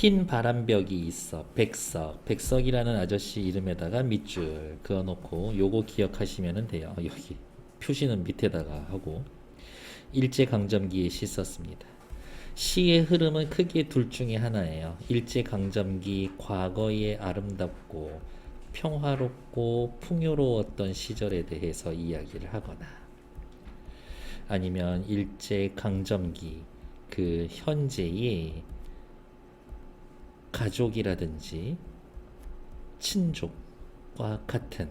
흰 바람벽이 있어. 백석. 백석이라는 아저씨 이름에다가 밑줄 그어놓고 요거 기억하시면 돼요. 여기 표시는 밑에다가 하고 일제강점기에 시 썼습니다. 시의 흐름은 크게 둘 중에 하나예요. 일제강점기 과거의 아름답고 평화롭고 풍요로웠던 시절에 대해서 이야기를 하거나 아니면 일제강점기 그 현재의 가족이라든지 친족과 같은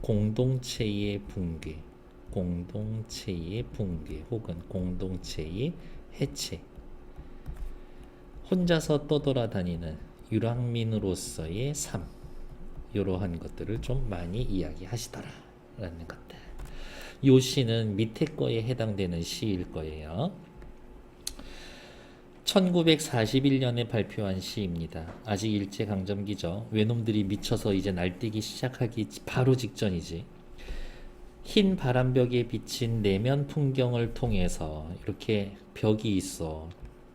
공동체의 붕괴, 공동체의 붕괴 혹은 공동체의 해체, 혼자서 떠돌아다니는 유랑민으로서의 삶, 이러한 것들을 좀 많이 이야기하시더라 라는 것들. 요 시는 밑에 거에 해당되는 시일 거예요. 1941년에 발표한 시입니다. 아직 일제강점기죠. 외놈들이 미쳐서 이제 날뛰기 시작하기 바로 직전이지. 흰 바람벽에 비친 내면 풍경을 통해서 이렇게 벽이 있어.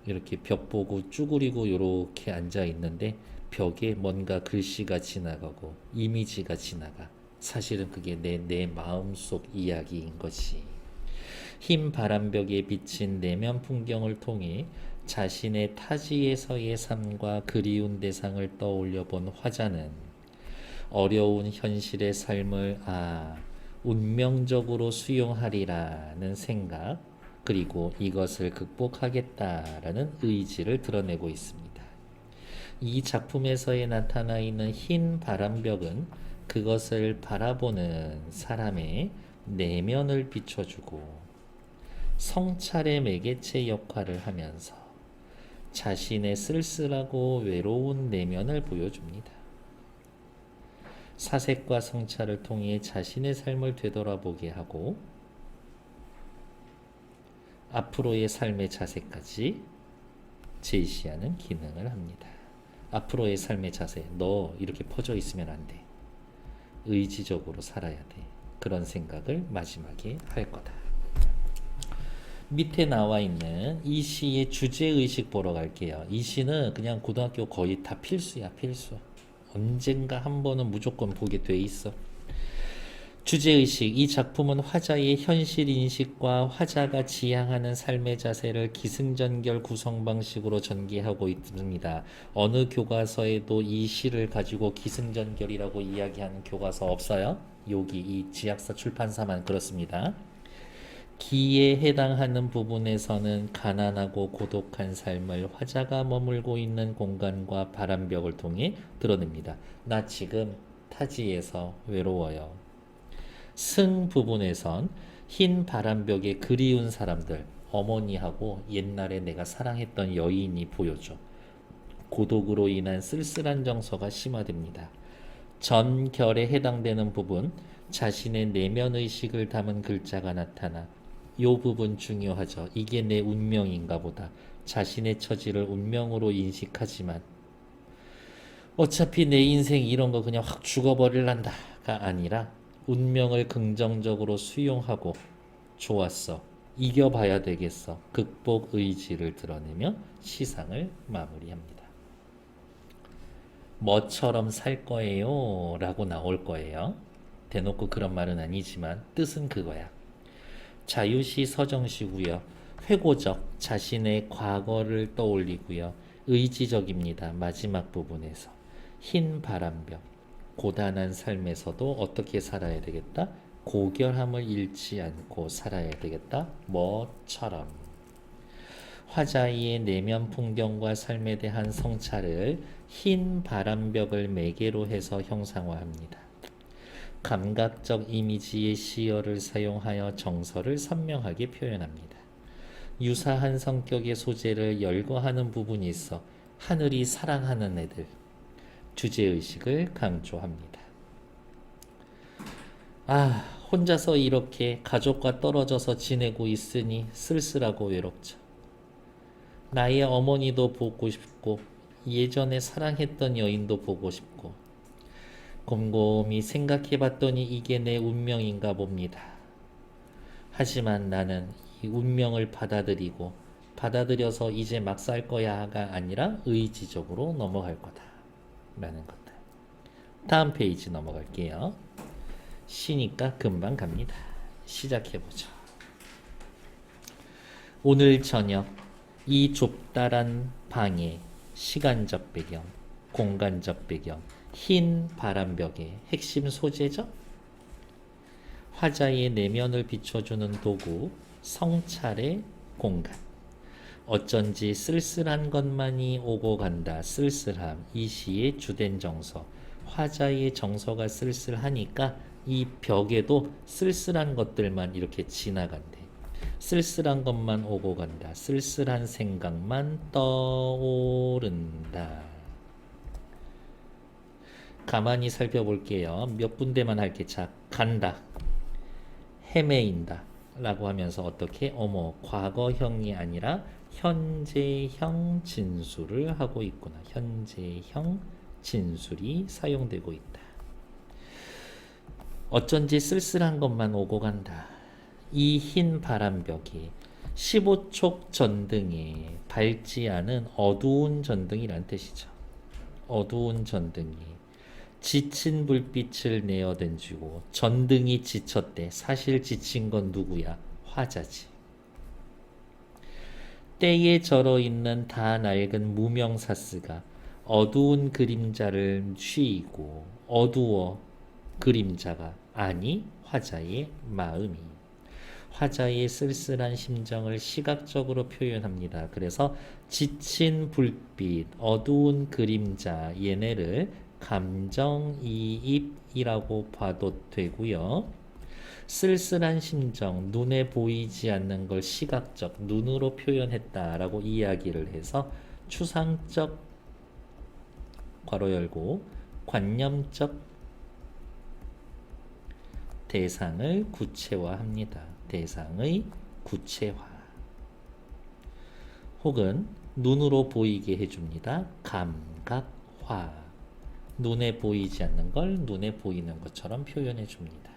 이렇게 벽 보고 쭈그리고 이렇게 앉아 있는데 벽에 뭔가 글씨가 지나가고 이미지가 지나가. 사실은 그게 내, 내 마음속 이야기인 것이. 흰 바람벽에 비친 내면 풍경을 통해 자신의 타지에서의 삶과 그리운 대상을 떠올려 본 화자는 어려운 현실의 삶을 아 운명적으로 수용하리라는 생각 그리고 이것을 극복하겠다라는 의지를 드러내고 있습니다. 이 작품에서에 나타나 있는 흰 바람벽은 그것을 바라보는 사람의 내면을 비춰주고 성찰의 매개체 역할을 하면서 자신의 쓸쓸하고 외로운 내면을 보여줍니다. 사색과 성찰을 통해 자신의 삶을 되돌아보게 하고 앞으로의 삶의 자세까지 제시하는 기능을 합니다. 앞으로의 삶의 자세, 너 이렇게 퍼져 있으면 안 돼. 의지적으로 살아야 돼. 그런 생각을 마지막에 할 거다. 밑에 나와 있는 이 시의 주제의식 보러 갈게요. 이 시는 그냥 고등학교 거의 다 필수야, 필수. 언젠가 한 번은 무조건 보게 돼 있어. 주제의식. 이 작품은 화자의 현실인식과 화자가 지향하는 삶의 자세를 기승전결 구성 방식으로 전개하고 있습니다. 어느 교과서에도 이 시를 가지고 기승전결이라고 이야기하는 교과서 없어요. 여기 이 지약사 출판사만 그렇습니다. 기에 해당하는 부분에서는 가난하고 고독한 삶을 화자가 머물고 있는 공간과 바람벽을 통해 드러냅니다. 나 지금 타지에서 외로워요. 승 부분에선 흰 바람벽에 그리운 사람들, 어머니하고 옛날에 내가 사랑했던 여인이 보여줘. 고독으로 인한 쓸쓸한 정서가 심화됩니다. 전결에 해당되는 부분, 자신의 내면 의식을 담은 글자가 나타나 요 부분 중요하죠. 이게 내 운명인가 보다. 자신의 처지를 운명으로 인식하지만 어차피 내 인생 이런 거 그냥 확 죽어버릴란다가 아니라 운명을 긍정적으로 수용하고 좋았어. 이겨봐야 되겠어. 극복 의지를 드러내며 시상을 마무리합니다. 뭐처럼 살 거예요? 라고 나올 거예요. 대놓고 그런 말은 아니지만 뜻은 그거야. 자유시 서정시고요. 회고적 자신의 과거를 떠올리고요. 의지적입니다. 마지막 부분에서 흰 바람벽 고단한 삶에서도 어떻게 살아야 되겠다? 고결함을 잃지 않고 살아야 되겠다. 뭐처럼 화자의 내면 풍경과 삶에 대한 성찰을 흰 바람벽을 매개로 해서 형상화합니다. 감각적 이미지의 시어를 사용하여 정서를 선명하게 표현합니다. 유사한 성격의 소재를 열거하는 부분이 있어 하늘이 사랑하는 애들 주제의식을 강조합니다. 아, 혼자서 이렇게 가족과 떨어져서 지내고 있으니 쓸쓸하고 외롭죠. 나의 어머니도 보고 싶고 예전에 사랑했던 여인도 보고 싶고 곰곰이 생각해 봤더니 이게 내 운명인가 봅니다. 하지만 나는 이 운명을 받아들이고 받아들여서 이제 막 살 거야가 아니라 의지적으로 넘어갈 거다. 라는 것들. 다음 페이지 넘어갈게요. 쉬니까 금방 갑니다. 시작해보죠. 오늘 저녁 이 좁다란 방의 시간적 배경, 공간적 배경, 흰 바람벽의 핵심 소재죠? 화자의 내면을 비춰주는 도구, 성찰의 공간. 어쩐지 쓸쓸한 것만이 오고 간다. 쓸쓸함. 이 시의 주된 정서. 화자의 정서가 쓸쓸하니까 이 벽에도 쓸쓸한 것들만 이렇게 지나간대. 쓸쓸한 것만 오고 간다. 쓸쓸한 생각만 떠오른다. 가만히 살펴볼게요. 몇 군데만 할게. 자, 간다. 헤매인다. 라고 하면서 어떻게? 어머, 과거형이 아니라 현재형 진술을 하고 있구나. 현재형 진술이 사용되고 있다. 어쩐지 쓸쓸한 것만 오고 간다. 이 흰 바람벽이 15촉 전등에 밝지 않은 어두운 전등이란 뜻이죠. 어두운 전등이 지친 불빛을 내어 던지고 전등이 지쳤대. 사실 지친 건 누구야? 화자지. 때에 절어 있는 다 낡은 무명사스가 어두운 그림자를 쉬이고 어두워 그림자가 아니 화자의 마음이 화자의 쓸쓸한 심정을 시각적으로 표현합니다. 그래서 지친 불빛, 어두운 그림자 얘네를 감정이입이라고 봐도 되고요. 쓸쓸한 심정, 눈에 보이지 않는 걸 시각적, 눈으로 표현했다라고 이야기를 해서 추상적 괄호 열고 관념적 대상을 구체화합니다. 대상의 구체화. 혹은 눈으로 보이게 해줍니다. 감각화. 눈에 보이지 않는 걸 눈에 보이는 것처럼 표현해 줍니다.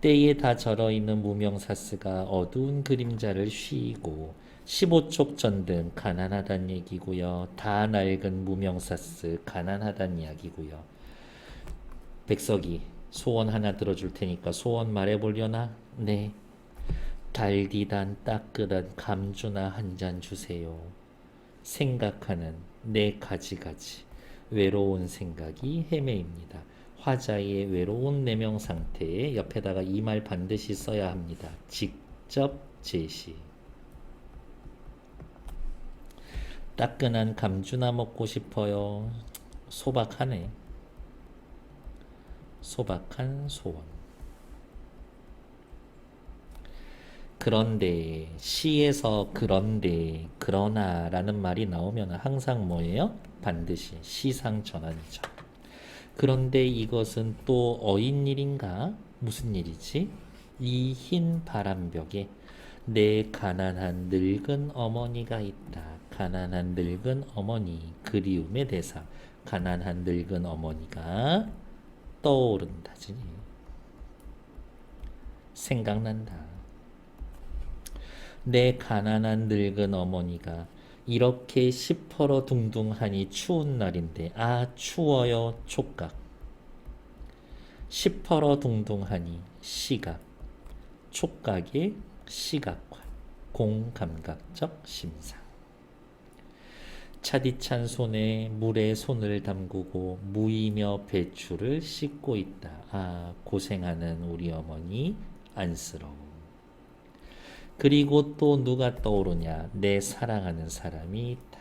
때에 다 절어 있는 무명사스가 어두운 그림자를 쉬고 15촉 전등 가난하단 얘기고요. 다 낡은 무명사스 가난하단 이야기고요. 백석이 소원 하나 들어줄 테니까 소원 말해보려나? 네. 달디단 따끈한 감주나 한 잔 주세요. 생각하는 내 가지가지 외로운 생각이 헤매입니다. 화자의 외로운 내명 상태에 옆에다가 이 말 반드시 써야 합니다. 직접 제시. 따끈한 감주나 먹고 싶어요. 소박하네. 소박한 소원. 그런데 시에서 그런데 그러나라는 말이 나오면 항상 뭐예요? 반드시 시상 전환이죠. 그런데 이것은 또 어인 일인가? 무슨 일이지? 이 흰 바람벽에 내 가난한 늙은 어머니가 있다. 가난한 늙은 어머니 그리움의 대사. 가난한 늙은 어머니가 떠오른다지. 생각난다. 내 가난한 늙은 어머니가 이렇게 시퍼러 둥둥하니 추운 날인데 아 추워요 촉각 시퍼러 둥둥하니 시각 촉각의 시각화 공감각적 심상 차디찬 손에 물에 손을 담그고 무이며 배추를 씻고 있다. 아, 고생하는 우리 어머니 안쓰러워. 그리고 또 누가 떠오르냐? 내 사랑하는 사람이 있다.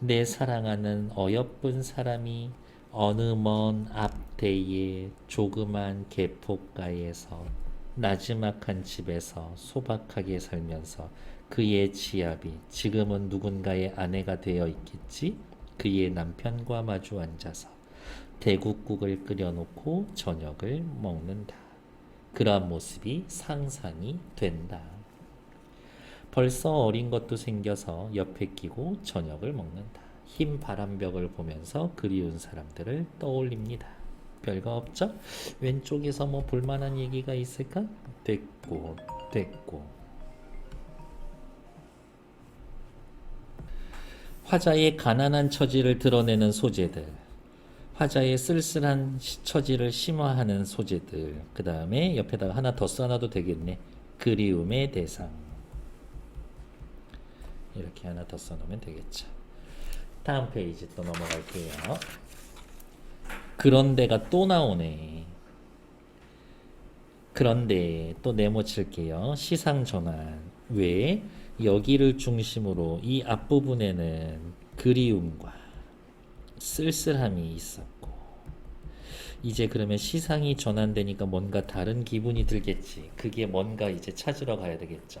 내 사랑하는 어여쁜 사람이 어느 먼 앞대에 조그만 개포가에서 나지막한 집에서 소박하게 살면서 그의 지압이 지금은 누군가의 아내가 되어 있겠지? 그의 남편과 마주 앉아서 대국국을 끓여놓고 저녁을 먹는다. 그러한 모습이 상상이 된다. 벌써 어린 것도 생겨서 옆에 끼고 저녁을 먹는다. 흰 바람벽을 보면서 그리운 사람들을 떠올립니다. 별거 없죠? 왼쪽에서 뭐 볼만한 얘기가 있을까? 됐고, 됐고. 화자의 가난한 처지를 드러내는 소재들. 화자의 쓸쓸한 시- 처지를 심화하는 소재들, 그 다음에 옆에다가 하나 더 써놔도 되겠네. 그리움의 대상. 이렇게 하나 더 써놓으면 되겠죠. 다음 페이지 또 넘어갈게요. 그런데가 또 나오네. 그런데 또 네모 칠게요. 시상 전환. 왜? 여기를 중심으로 이 앞부분에는 그리움과 쓸쓸함이 있었고 이제 그러면 시상이 전환되니까 뭔가 다른 기분이 들겠지. 그게 뭔가 이제 찾으러 가야 되겠죠.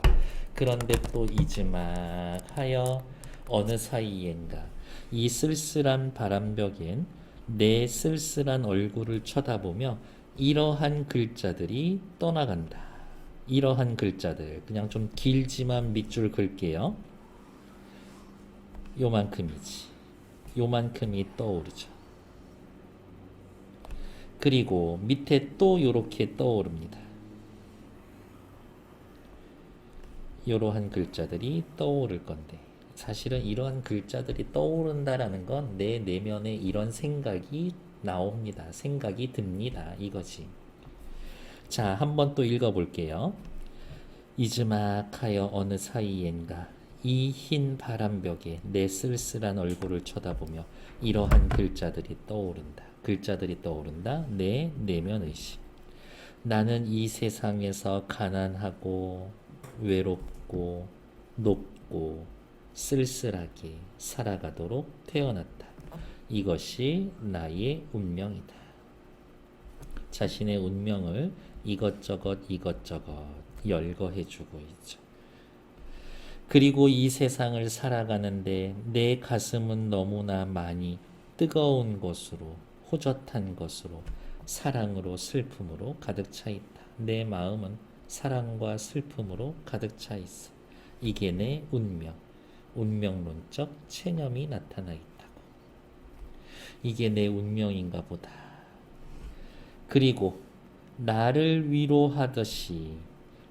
그런데 또 이즈막하여 어느 사이엔가 이 쓸쓸한 바람벽엔 내 쓸쓸한 얼굴을 쳐다보며 이러한 글자들이 떠나간다. 이러한 글자들 그냥 좀 길지만 밑줄 긁게요. 요만큼이지. 요만큼이 떠오르죠. 그리고 밑에 또 요렇게 떠오릅니다. 이러한 글자들이 떠오를 건데 사실은 이러한 글자들이 떠오른다라는 건 내 내면에 이런 생각이 나옵니다. 생각이 듭니다. 이거지. 자, 한번 또 읽어볼게요. 이즈막하여 어느 사이엔가 이 흰 바람벽에 내 쓸쓸한 얼굴을 쳐다보며 이러한 글자들이 떠오른다. 글자들이 떠오른다. 내 내면 의식. 나는 이 세상에서 가난하고 외롭고 높고 쓸쓸하게 살아가도록 태어났다. 이것이 나의 운명이다. 자신의 운명을 이것저것 이것저것 열거해주고 있죠. 그리고 이 세상을 살아가는데 내 가슴은 너무나 많이 뜨거운 것으로 호젓한 것으로 사랑으로 슬픔으로 가득 차 있다. 내 마음은 사랑과 슬픔으로 가득 차 있어. 이게 내 운명, 운명론적 체념이 나타나 있다고. 이게 내 운명인가 보다. 그리고 나를 위로하듯이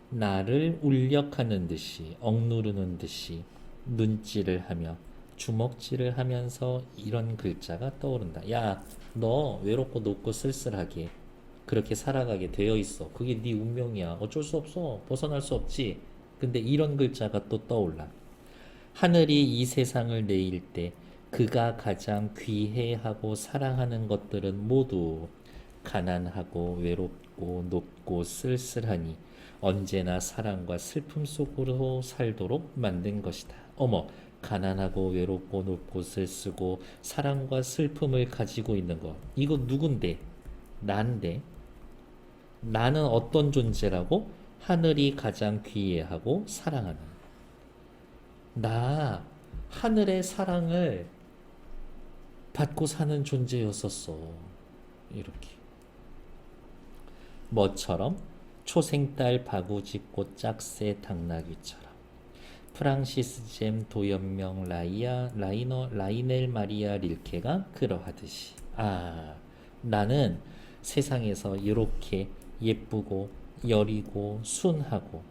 나를 울력하는 듯이 억누르는 듯이 눈질을 하며 주먹질을 하면서 이런 글자가 떠오른다. 야, 너 외롭고 높고 쓸쓸하게 그렇게 살아가게 되어 있어. 그게 네 운명이야. 어쩔 수 없어. 벗어날 수 없지. 근데 이런 글자가 또 떠올라. 하늘이 이 세상을 내일 때 그가 가장 귀해하고 사랑하는 것들은 모두 가난하고 외롭고 높고 쓸쓸하니 언제나 사랑과 슬픔 속으로 살도록 만든 것이다. 어머, 가난하고 외롭고 높고 쓸쓰고 사랑과 슬픔을 가지고 있는 것. 이거 누군데? 난데. 나는 어떤 존재라고? 하늘이 가장 귀해하고 사랑하는. 나 하늘의 사랑을 받고 사는 존재였었어. 이렇게. 뭐처럼 초생딸 바구지꽃 짝새 당나귀처럼 프랑시스 잼 도연명 라이아 라이너 라이넬 마리아 릴케가 그러하듯이 아 나는 세상에서 이렇게 예쁘고 여리고 순하고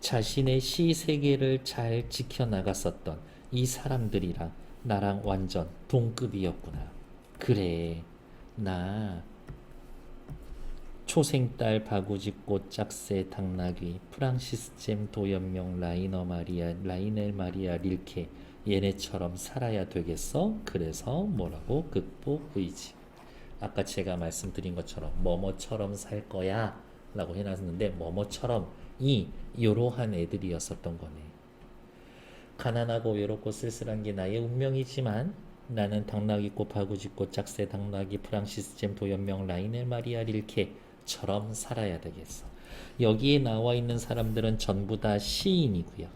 자신의 시 세계를 잘 지켜나갔었던 이 사람들이랑 나랑 완전 동급이었구나. 그래, 나 초생딸 바구지꽃 짝새 당나귀 프랑시스 잼 도연명 라이너 마리아 라이넬 마리아 릴케 얘네처럼 살아야 되겠어? 그래서 뭐라고 극복 의지. 아까 제가 말씀드린 것처럼 뭐뭐처럼 살 거야 라고 해놨는데 뭐뭐처럼 이 이러한 애들이었었던 거네. 가난하고 외롭고 쓸쓸한 게 나의 운명이지만 나는 당나귀꽃 바구지꽃 짝새 당나귀 프랑시스 잼 도연명 라이넬 마리아 릴케 처럼 살아야 되겠어. 여기에 나와 있는 사람들은 전부 다 시인이고요.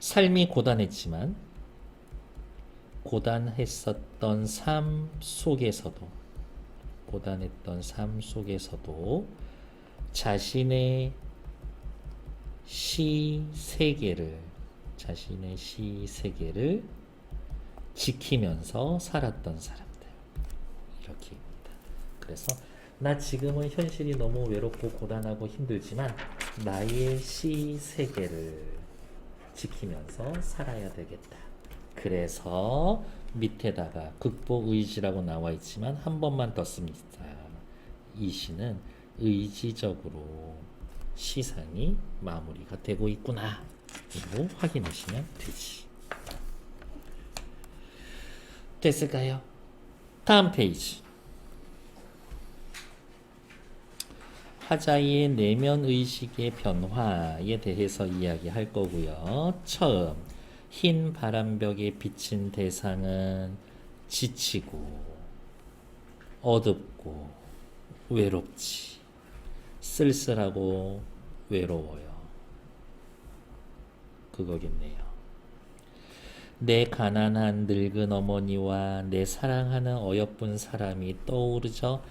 삶이 고단했지만 고단했었던 삶 속에서도 고단했던 삶 속에서도 자신의 시 세계를 자신의 시 세계를 지키면서 살았던 사람들 이렇게입니다. 그래서 나 지금은 현실이 너무 외롭고 고단하고 힘들지만 나의 시 세계를 지키면서 살아야 되겠다. 그래서 밑에다가 극복 의지라고 나와 있지만 한 번만 더 씁니다. 이 시는 의지적으로 시상이 마무리가 되고 있구나. 이거 확인하시면 되지. 됐을까요? 다음 페이지. 화자의 내면 의식의 변화에 대해서 이야기할 거고요. 처음 흰 바람벽에 비친 대상은 지치고 어둡고 외롭지 쓸쓸하고 외로워요. 그거겠네요. 내 가난한 늙은 어머니와 내 사랑하는 어여쁜 사람이 떠오르죠.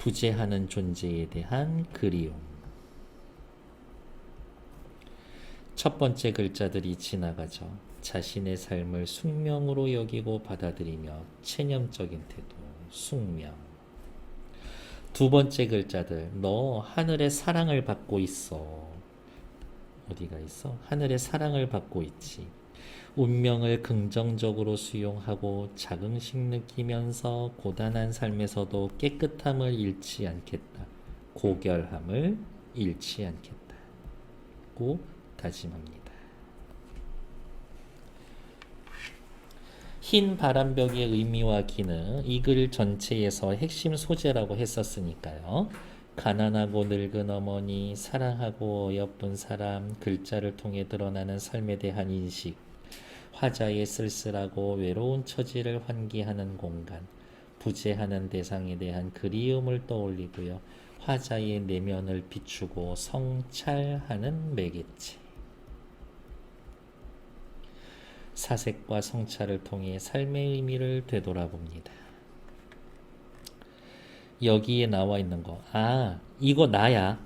부재하는 존재에 대한 그리움. 첫 번째 글자들이 지나가죠. 자신의 삶을 숙명으로 여기고 받아들이며 체념적인 태도, 숙명. 두 번째 글자들, 너 하늘의 사랑을 받고 있어. 어디가 있어? 하늘의 사랑을 받고 있지. 운명을 긍정적으로 수용하고 자긍심 느끼면서 고단한 삶에서도 깨끗함을 잃지 않겠다. 고결함을 잃지 않겠다. 고 다짐합니다. 흰 바람벽의 의미와 기능 이 글 전체에서 핵심 소재라고 했었으니까요. 가난하고 늙은 어머니, 사랑하고 어여쁜 사람, 글자를 통해 드러나는 삶에 대한 인식, 화자의 쓸쓸하고 외로운 처지를 환기하는 공간, 부재하는 대상에 대한 그리움을 떠올리고요. 화자의 내면을 비추고 성찰하는 매개체. 사색과 성찰을 통해 삶의 의미를 되돌아봅니다. 여기에 나와 있는 거, 아, 이거 나야.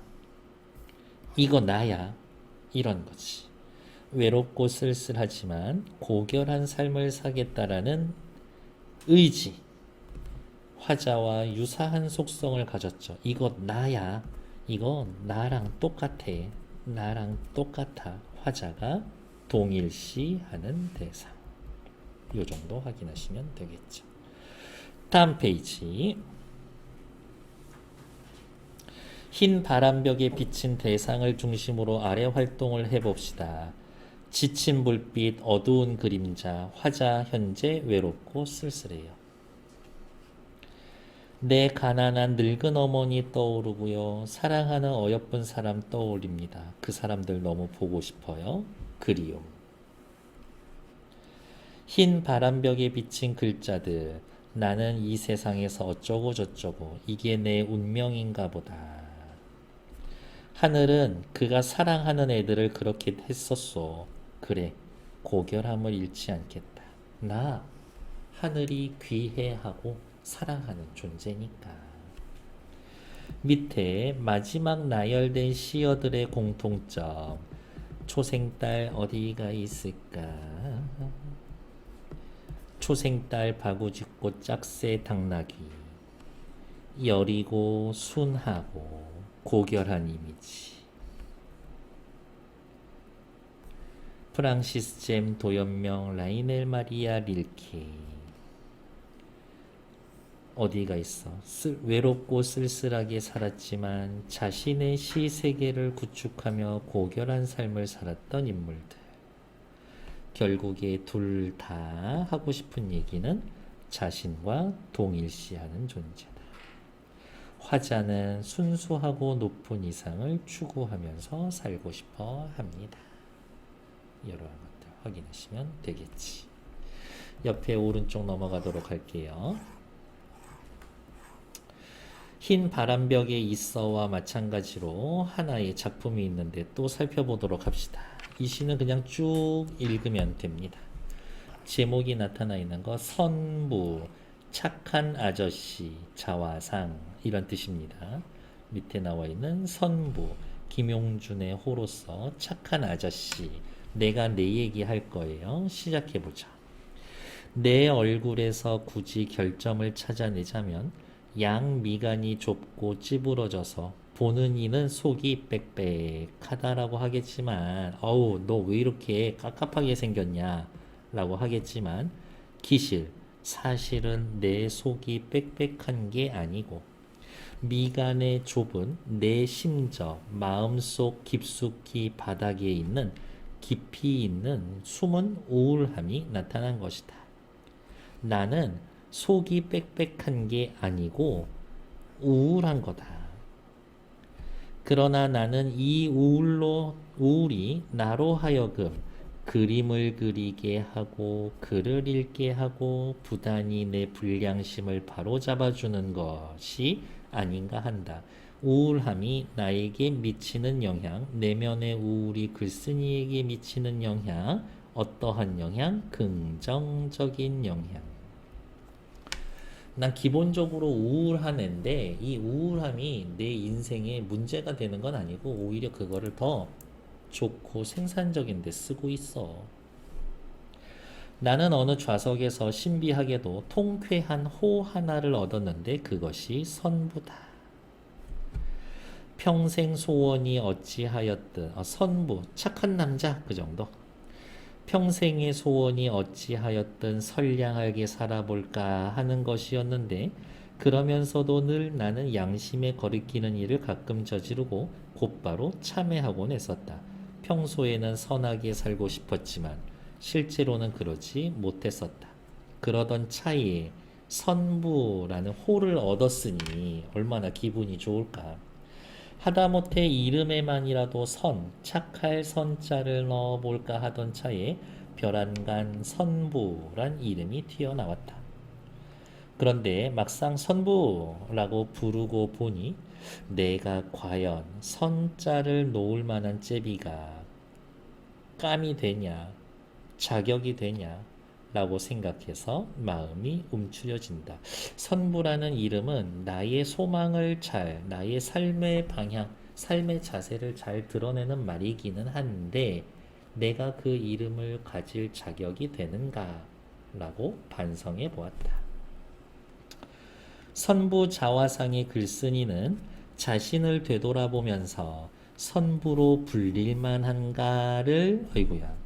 이거 나야. 이런 거지. 외롭고 쓸쓸하지만 고결한 삶을 사겠다라는 의지. 화자와 유사한 속성을 가졌죠. 이거 나야. 이거 나랑 똑같아. 나랑 똑같아. 화자가 동일시하는 대상. 요 정도 확인하시면 되겠죠. 다음 페이지. 흰 바람벽에 비친 대상을 중심으로 아래 활동을 해봅시다. 지친 불빛, 어두운 그림자, 화자 현재 외롭고 쓸쓸해요. 내 가난한 늙은 어머니 떠오르고요. 사랑하는 어여쁜 사람 떠올립니다. 그 사람들 너무 보고 싶어요. 그리움. 흰 바람벽에 비친 글자들. 나는 이 세상에서 어쩌고 저쩌고 이게 내 운명인가 보다. 하늘은 그가 사랑하는 애들을 그렇게 했었소. 그래, 고결함을 잃지 않겠다. 나 하늘이 귀해하고 사랑하는 존재니까. 밑에 마지막 나열된 시어들의 공통점. 초생딸 어디가 있을까? 초생딸 바구짓꽃 짝새 당나귀. 여리고 순하고 고결한 이미지. 프랑시스 잼 도연명 라이넬 마리아 릴케 어디가 있어? 쓸, 외롭고 쓸쓸하게 살았지만 자신의 시 세계를 구축하며 고결한 삶을 살았던 인물들. 결국에 둘 다 하고 싶은 얘기는 자신과 동일시하는 존재다. 화자는 순수하고 높은 이상을 추구하면서 살고 싶어 합니다. 이러한 것들 확인하시면 되겠지. 옆에 오른쪽 넘어가도록 할게요. 흰 바람벽에 있어와 마찬가지로 하나의 작품이 있는데 또 살펴보도록 합시다. 이 시는 그냥 쭉 읽으면 됩니다. 제목이 나타나 있는 거 선부, 착한 아저씨, 자화상 이런 뜻입니다. 밑에 나와 있는 선부, 김용준의 호로서 착한 아저씨, 내가 내 얘기 할 거예요. 시작해 보자. 내 얼굴에서 굳이 결점을 찾아내자면 양 미간이 좁고 찌부러져서 보는 이는 속이 빽빽하다라고 하겠지만 어우 너 왜 이렇게 깝깝하게 생겼냐 라고 하겠지만 기실 사실은 내 속이 빽빽한 게 아니고 미간의 좁은 내 심적 마음속 깊숙이 바닥에 있는 깊이 있는 숨은 우울함이 나타난 것이다. 나는 속이 빽빽한 게 아니고 우울한 거다. 그러나 나는 이 우울로 우울이 나로 하여금 그림을 그리게 하고 글을 읽게 하고 부단히 내 불량심을 바로잡아 주는 것이 아닌가 한다. 우울함이 나에게 미치는 영향, 내면의 우울이 글쓴이에게 미치는 영향, 어떠한 영향? 긍정적인 영향. 난 기본적으로 우울한 애인데 이 우울함이 내 인생에 문제가 되는 건 아니고 오히려 그거를 더 좋고 생산적인 데 쓰고 있어. 나는 어느 좌석에서 신비하게도 통쾌한 호 하나를 얻었는데 그것이 선부다. 평생 소원이 어찌하였든 어, 선부 착한 남자 그 정도. 평생의 소원이 어찌하였든 선량하게 살아볼까 하는 것이었는데 그러면서도 늘 나는 양심에 거리끼는 일을 가끔 저지르고 곧바로 참회하곤 했었다. 평소에는 선하게 살고 싶었지만 실제로는 그러지 못했었다. 그러던 차이에 선부라는 호를 얻었으니 얼마나 기분이 좋을까. 하다못해 이름에만이라도 선, 착할 선자를 넣어볼까 하던 차에 별안간 선부란 이름이 튀어나왔다. 그런데 막상 선부라고 부르고 보니 내가 과연 선자를 놓을 만한 제비가 감이 되냐, 자격이 되냐, 라고 생각해서 마음이 움츠려진다. 선부라는 이름은 나의 소망을 잘, 나의 삶의 방향, 삶의 자세를 잘 드러내는 말이기는 한데, 내가 그 이름을 가질 자격이 되는가? 라고 반성해 보았다. 선부 자화상의 글쓴이는 자신을 되돌아보면서 선부로 불릴만한가를, 어이구야.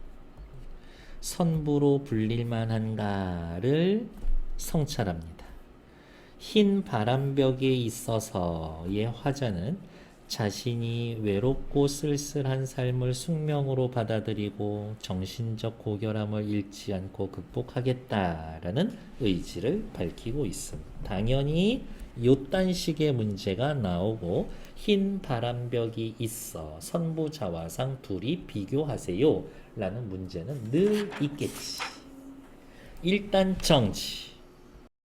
선부로 불릴만한가를 성찰합니다. 흰 바람벽에 있어서의 화자는 자신이 외롭고 쓸쓸한 삶을 숙명으로 받아들이고 정신적 고결함을 잃지 않고 극복하겠다라는 의지를 밝히고 있습니다. 당연히 요딴 식의 문제가 나오고 흰 바람벽이 있어 선부자화상 둘이 비교하세요 라는 문제는 늘 있겠지. 일단 정지.